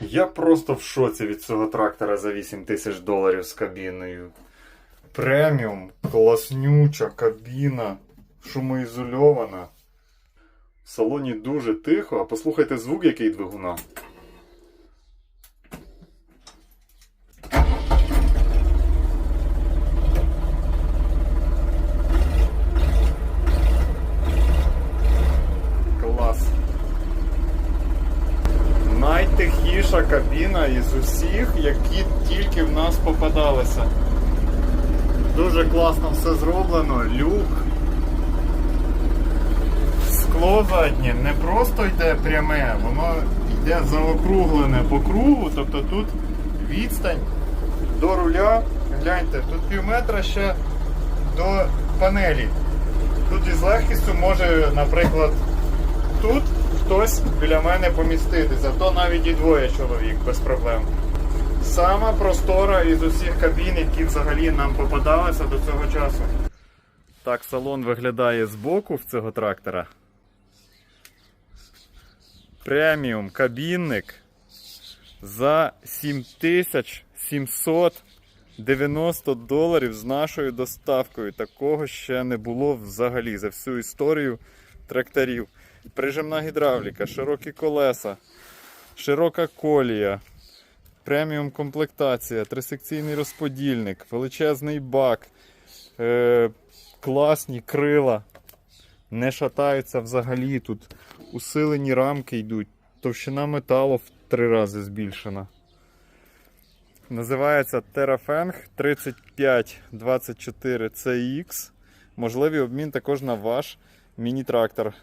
Я просто в шоці від цього трактора за 8 тисяч доларів з кабіною. Преміум, класнюча кабіна, шумоізольована. В салоні дуже тихо, а послухайте звук, який двигуна. Найтихіша кабіна із усіх, які тільки в нас попадалися. Дуже класно все зроблено. Люк. Скло заднє не просто йде пряме, воно йде заокруглене по кругу, тобто тут відстань до руля. Гляньте, тут пів метра ще до панелі. Тут із легкістю може, наприклад, тут хтось біля мене помістити, зато навіть і двоє чоловік без проблем. Сама простора із усіх кабін, які взагалі нам попадалися до цього часу. Так салон виглядає збоку в цього трактора. Преміум кабінник за 7790 доларів з нашою доставкою. Такого ще не було взагалі за всю історію тракторів. Прижимна гідравліка, широкі колеса, широка колія, преміум комплектація, трисекційний розподільник, величезний бак, е- класні крила. Не шатаються взагалі тут. Усилені рамки йдуть. Товщина металу в три рази збільшена. Називається Terrafeng 3524 CX. Можливий обмін також на ваш міні-трактор